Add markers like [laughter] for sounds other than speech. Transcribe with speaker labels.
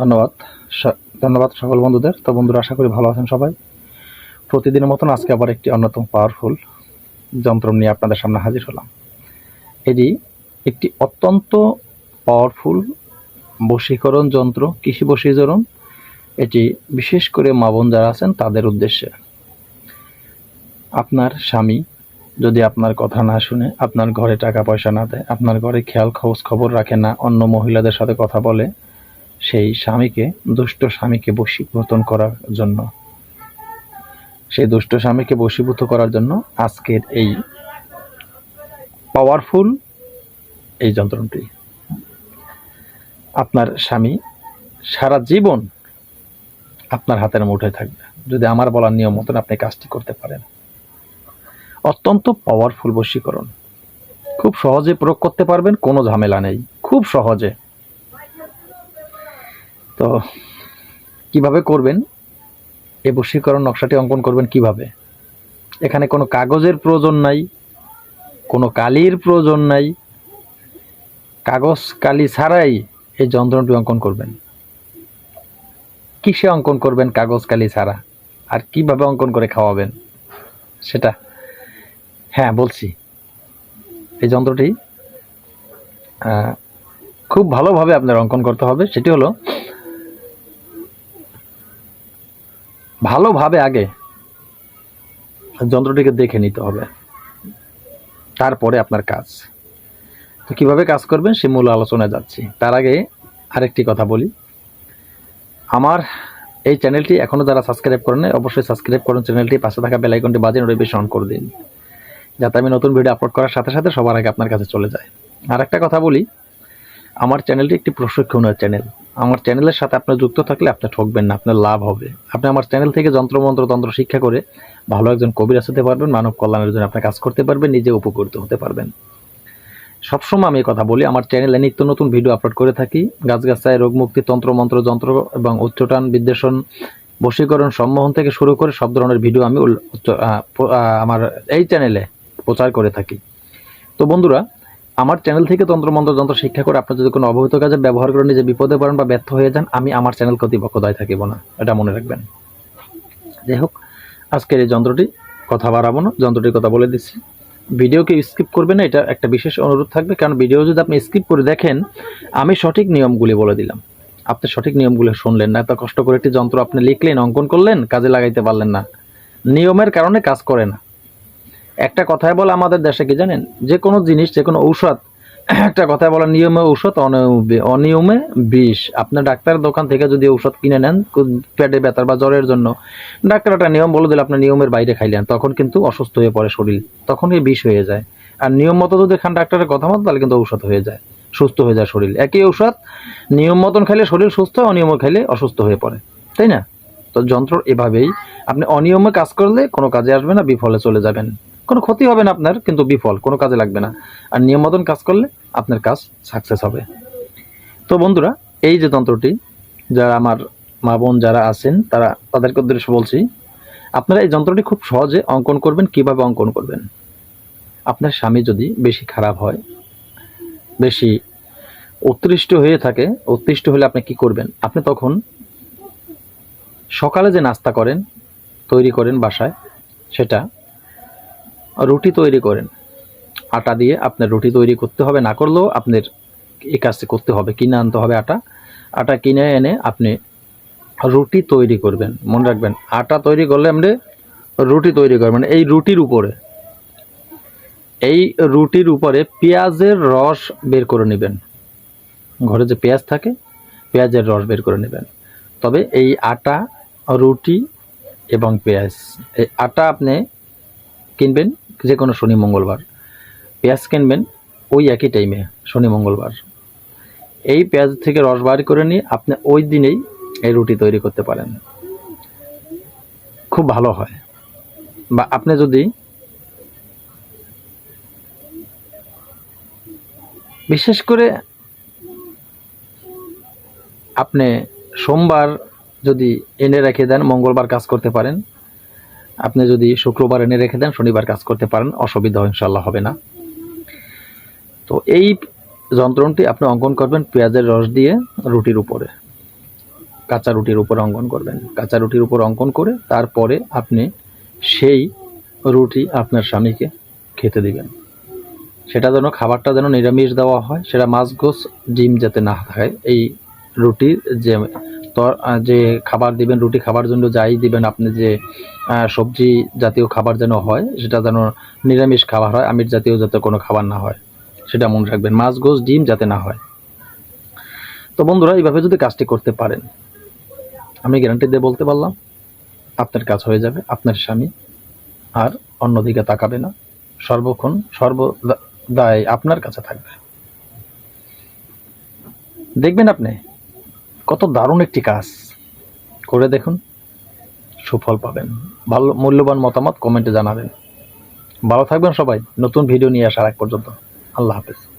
Speaker 1: ধন্যবাদ। ধন্যবাদ সকল বন্ধুদের। তো বন্ধুরা, আশা করি ভালো আছেন সবাই। প্রতিদিনের মতন আজকে আবার একটি অন্যতম পাওয়ারফুল যন্ত্র নিয়ে আপনাদের সামনে হাজির হলাম। এটি একটি অত্যন্ত পাওয়ারফুল বশীকরণ যন্ত্র, কৃষি বশীকরণ। এটি বিশেষ করে মা বোন যারা আছেন, তাদের উদ্দেশ্যে। আপনার স্বামী যদি আপনার কথা না শুনে, আপনার ঘরে টাকা পয়সা না দেয়, আপনার ঘরে খেয়াল খোঁজ খবর রাখে না, অন্য মহিলাদের সাথে কথা বলে সেই স্বামীকে, দুষ্ট স্বামীকে বশীভূতন করার জন্য। সেই দুষ্ট স্বামীকে বশীভূত করার জন্য আজকের এই পাওয়ারফুল এই যন্ত্রটি আপনার স্বামী সারা জীবন আপনার হাতের মুঠোয় থাকবে। যদি আমার বলার নিয়ম মতন আপনি কাজটি করতে পারেন। অত্যন্ত পাওয়ারফুল বশীকরণ। খুব সহজে প্রয়োগ করতে পারবেন, কোনো ঝামেলা নেই। খুব সহজে। তো কীভাবে করবেন? এই বশীকরণ নকশাটি অঙ্কন করবেন কীভাবে? এখানে কোনো কাগজের প্রয়োজন নাই, কোনো কালির প্রয়োজন নাই। কাগজ, কালি ছাড়াই এই যন্ত্রটি অঙ্কন করবেন। কিসে অঙ্কন করবেন কাগজ, কালি ছাড়া? আর কীভাবে অঙ্কন করে খাওয়াবেন? সেটা হ্যাঁ বলছি। এই যন্ত্রটি খুব ভালোভাবে আপনার অঙ্কন করতে হবে। সেটি হলো ভালোভাবে আগে যন্ত্রটিকে দেখে নিতে হবে। তারপরে আপনার কাজ। তো কীভাবে কাজ করবেন সে মূল আলোচনায় যাচ্ছি। তার আগে আরেকটি কথা বলি। আমার এই চ্যানেলটি এখনও যারা সাবস্ক্রাইব করেন অবশ্যই সাবস্ক্রাইব করুন চ্যানেলটি, পাশে থাকা বেলাইকনটি বাজে নোটিফিকেশন অন করে দিন। যাতে আমি নতুন ভিডিও আপলোড করার সাথে সাথে সবার আগে আপনার কাছে চলে যায়। আর একটা কথা বলি, আমার চ্যানেলটি একটি প্রশিক্ষণের চ্যানেল। আমার চ্যানেলের সাথে আপনি যুক্ত থাকলে আপনি ঠকবেন না, আপনার লাভ হবে। আপনি আমার চ্যানেল থেকে যন্ত্রমন্ত্র, তন্ত্র শিক্ষা করে ভালো একজন কবিরাজ হতে পারবেন, মানব কল্যাণের জন্য আপনি কাজ করতে পারবেন, নিজে উপকৃত হতে পারবেন। সবসময় আমি কথা বলি, আমার চ্যানেলে নিত্য নতুন ভিডিও আপলোড করে থাকি। গাছগাছায় রোগমুক্তি তন্ত্র, মন্ত্র, যন্ত্র এবং উচ্চটান বিদ্বেষণ, বশীকরণ, সম্মোহন থেকে শুরু করে সব ধরনের ভিডিও আমি আমার এই চ্যানেলে প্রচার করে থাকি। তো বন্ধুরা আমার চ্যানেল থেকে তন্ত্রমন্ত্র যন্ত্র শিক্ষা করে আপনার যদি কোনো অবহিত কাজে ব্যবহার করে নিজে বিপদে পড়েন বা ব্যর্থ হয়ে যান, আমি আমার চ্যানেল কর্তৃপক্ষ দায় থাকিব না। এটা মনে রাখবেন। যাই হোক, আজকের এই যন্ত্রটি কথা বাড়াবো না, যন্ত্রটির কথা বলে দিচ্ছি। ভিডিওকে স্কিপ করবেন না, এটা একটা বিশেষ অনুরোধ থাকবে, কারণ ভিডিও যদি আপনি স্কিপ করে দেখেন, আমি সঠিক নিয়মগুলি বলে দিলাম। আপনি সঠিক নিয়মগুলো শুনলেন না, এত কষ্ট করে একটি যন্ত্র আপনি লিখলেন, অঙ্কন করলেন, কাজে লাগাইতে পারলেন না। নিয়মের কারণে কাজ করে না। একটা কথায় বলে আমাদের দেশে কি জানেন? যে কোনো জিনিস, যে কোনো ঔষধ, [clears throat] একটা কথায় বলে, নিয়মে ঔষধ, অনিয়মে অনিয়মে বিষ। আপনার ডাক্তারের দোকান থেকে যদি ঔষধ কিনে নেন পেটে ব্যথার বা জ্বরের জন্য, ডাক্তার একটা নিয়ম বলে দিলে, আপনি নিয়মের বাইরে খাইলেন, তখন কিন্তু অসুস্থ হয়ে পড়ে শরীর, তখনই বিষ হয়ে যায়। আর নিয়ম মতো যদি খান ডাক্তারের কথা মতো, তাহলে কিন্তু ঔষধ হয়ে যায়, সুস্থ হয়ে যায় শরীর। একই ঔষধ, নিয়ম মতন খাইলে শরীর সুস্থ, অনিয়ম খাইলে অসুস্থ হয়ে পড়ে। তাই না? তো যন্ত্র এভাবেই, আপনি অনিয়মে কাজ করলে কোনো কাজে আসবে না, বিফলে চলে যাবেন। কোনো ক্ষতি হবে না আপনার, কিন্তু বিফল, কোনো কাজে লাগবে না। আর নিয়ম মতন কাজ করলে আপনার কাজ সাকসেস হবে। তো বন্ধুরা, এই যে যন্ত্রটি যারা আমার মা বোন যারা আছেন, তারা তাদেরকে উদ্দেশ্য বলছি, আপনারা এই যন্ত্রটি খুব সহজে অঙ্কন করবেন, কীভাবে অঙ্কন করবেন? আপনার স্বামী যদি বেশি খারাপ হয়, বেশি উৎকৃষ্ট হয়ে থাকে, উৎকৃষ্ট হলে আপনি কি করবেন? আপনি তখন সকালে যে নাস্তা করেন, তৈরি করেন বাসায়, সেটা রুটি তৈরি করেন। আটা দিয়ে আপনার রুটি তৈরি করতে হবে, না করলেও আপনার এই কাজটি করতে হবে, কিনে আনতে হবে আটা। আটা কিনে এনে আপনি রুটি তৈরি করবেন, মনে রাখবেন, আটা তৈরি করলে আপনি রুটি তৈরি করবেন এই রুটির উপরে। এই রুটির উপরে পেঁয়াজের রস বের করে নেবেন। ঘরে যে পেঁয়াজ থাকে, পেঁয়াজের রস বের করে নেবেন। তবে এই আটা, রুটি এবং পেঁয়াজ, এই আটা আপনি কিনবেন যে কোনো শনি, মঙ্গলবার। পেঁয়াজ কিনবেন ওই একই টাইমে শনি, মঙ্গলবার। এই পেঁয়াজ থেকে রস বার করে নিয়ে আপনি ওই দিনেই এই রুটি তৈরি করতে পারেন। খুব ভালো হয়। বা আপনি যদি বিশেষ করে আপনি সোমবার যদি এনে রেখে দেন, মঙ্গলবার কাজ করতে পারেন আপনি যদি শুক্রবার এনে রেখে দেন, শনিবার কাজ করতে পারেন, অসুবিধা ইনশাল্লাহ হবে না। তো এই যন্ত্রণটি আপনি অঙ্কন করবেন পেঁয়াজের রস দিয়ে রুটির উপরে। কাঁচা রুটির উপর অঙ্কন করবেন। কাঁচা রুটির উপর অঙ্কন করে তারপরে আপনি সেই রুটি আপনার স্বামীকে খেতে দিবেন। সেটা যেন, খাবারটা যেন নিরামিষ দেওয়া হয়, সেটা মাছ, গোস, ডিম যাতে না থাকে এই রুটির যে যে খাবার দিবেন, রুটি খাবার জন্য যাই দিবেন আপনি যে সবজি জাতীয় খাবার যেন হয়, সেটা যেন নিরামিষ খাবার হয়, আমিষ জাতীয় যাতে কোনো খাবার না হয়, সেটা মনে রাখবেন। মাছ গোস ডিম যাতে না হয়। তো বন্ধুরা, এইভাবে যদি কাজটি করতে পারেন, আমি গ্যারান্টি দিয়ে বলতে পারলাম, আপনার কাজ হয়ে যাবে, আপনার স্বামী আর অন্যদিকে তাকাবে না। সর্বক্ষণ সর্বদাই আপনার কাছে থাকবে। দেখবেন আপনি কত দারুণ একটি কাজ। করে দেখুন, সুফল পাবেন। ভালো, মূল্যবান মতামত কমেন্টে জানাবেন। ভালো থাকবেন সবাই। নতুন ভিডিও নিয়ে আসার এক পর্যন্ত। আল্লাহ হাফেজ।